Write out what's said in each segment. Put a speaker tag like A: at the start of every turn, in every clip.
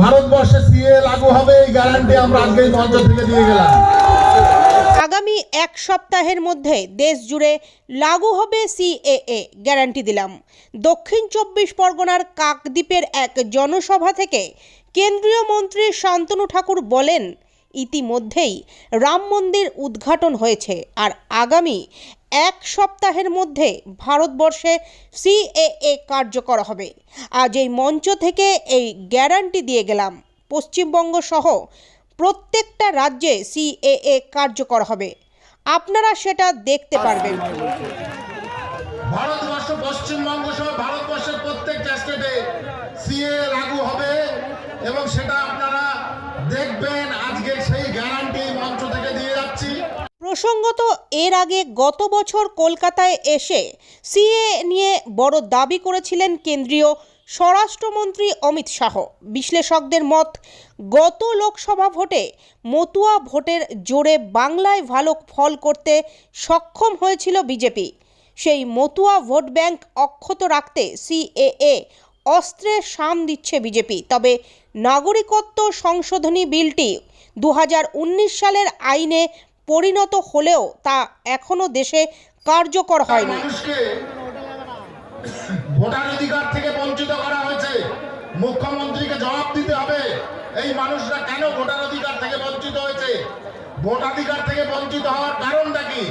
A: ভারতবর্ষে সিএ লাগু হবে, এই গ্যারান্টি আমরা আজকে মঞ্চ থেকে দিয়ে গেলাম।
B: আগামী এক সপ্তাহের মধ্যে দেশ জুড়ে লাগু হবে সিএএ গ্যারান্টি দিলাম। দক্ষিণ চব্বিশ পরগনার কাকদ্বীপের এক জনসভা থেকে কেন্দ্রীয় মন্ত্রী শান্তনু ঠাকুর বলেন, ইতিমধ্যেই রাম মন্দির উদ্ঘাটন হয়েছে, আর আগামী এক সপ্তাহের মধ্যে ভারতবর্ষে সিএএ কার্যকর হবে। আজ এই মঞ্চ থেকে এই গ্যারান্টি দিয়ে গেলাম। পশ্চিমবঙ্গ সহ প্রত্যেকটা রাজ্যে সিএএ কার্যকর হবে। আপনারা সেটা দেখতে পারবেন।
A: ভারতবর্ষ, পশ্চিমবঙ্গ সহ ভারতবর্ষের প্রত্যেকটা স্টেটে সিএ লাগু হবে এবং সেটা
B: প্রসঙ্গত, এর আগে গত বছর কলকাতায় এসে সিএ নিয়ে বড় দাবি করেছিলেন কেন্দ্রীয় স্বরাষ্ট্রমন্ত্রী অমিত শাহ। বিশ্লেষকদের মত, গত লোকসভা ভোটে মতুয়া ভোটের জোরে বাংলায় ভালো ফল করতে সক্ষম হয়েছিল বিজেপি। সেই মতুয়া ভোট ব্যাংক অক্ষত রাখতে সিএএ অস্ত্রের সাম দিচ্ছে বিজেপি। তবে নাগরিকত্ব সংশোধনী বিলটি দু হাজার উনিশ সালের আইনে পরিণত হলেও তা এখনও দেশে কার্যকর হয়নি।
A: ভোটার অধিকার থেকে বঞ্চিত করা হয়েছে। মুখ্যমন্ত্রীকে জবাব দিতে হবে, এই মানুষরা কেন ভোটার অধিকার থেকে বঞ্চিত হয়েছে? ভোটাধিকার থেকে বঞ্চিত হওয়ার কারণটা কি?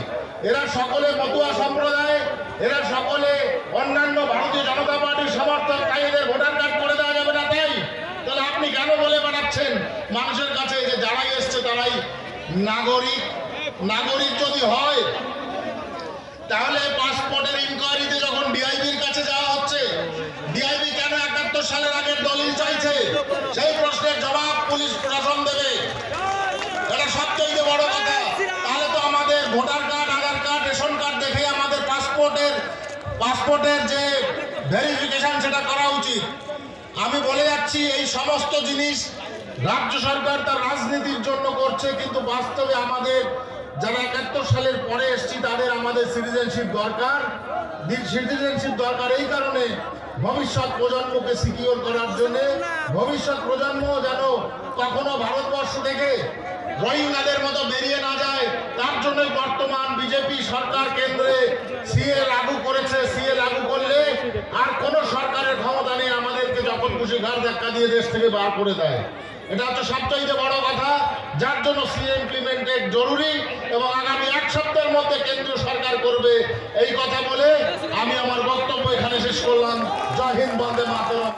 A: এরা সকলে মতুয়া সম্প্রদায়, এরা সকলে অন্যান্য ভারতীয় জনতা পার্টির সমর্থক, তাই এদের ভোটার কার্ড করে দেওয়া যাবে না তাই? তাহলে আপনি কেন বলে বেড়াচ্ছেন মানুষের কাছে যে যারাই এসছে, তারাই নাগরিক নাগরিক যদি হয়, তাহলে পাসপোর্টের ইনকোয়ারিতে যখন ডিআইবির কাছে যাওয়া হচ্ছে ডিআইবি কেন একাত্তর সালের আগের দলিল চাইছে? সেই প্রশ্নের জবাব পুলিশ প্রশাসন দেবে। এটা সবচেয়ে বড় কথা। তাহলে তো আমাদের voter card, Aadhaar card, ration card দেখে আমাদের পাসপোর্টের পাসপোর্টের যে ভেরিফিকেশন সেটা করা উচিত। আমি বলে যাচ্ছি, এই সমস্ত জিনিস রাজ্য সরকার তার রাজনীতির জন্য করছে, কিন্তু বাস্তবে আমাদের যারা একাত্তর সালের পরে এসছি, তাদের আমাদের সিটিজেনশিপ দরকার। সিটিজেনশিপ দরকার এই কারণে ভবিষ্যৎ প্রজন্মকে সিকিওর করার জন্য। ভবিষ্যৎ প্রজন্ম যেন কখনো ভারতবর্ষ থেকে রোহিঙ্গাদের মতো বেরিয়ে না যায়। তার জন্যই বর্তমান বিজেপি সরকার কেন্দ্রে সিএ লাগু করেছে। সিএ লাগু করলে আর কোন সরকারের ক্ষমতা নেই, আমাদেরকে যখন খুশি ঘাড় ধাক্কা দিয়ে দেশ থেকে বার করে দেয়। এটা হচ্ছে সবচাইতে বড় কথা। যার জন্য সিএ ইমপ্লিমেন্টেড জরুরি এবং আগামী এক সপ্তাহের মধ্যে কেন্দ্রীয় সরকার করবে। এই কথা বলে আমি আমার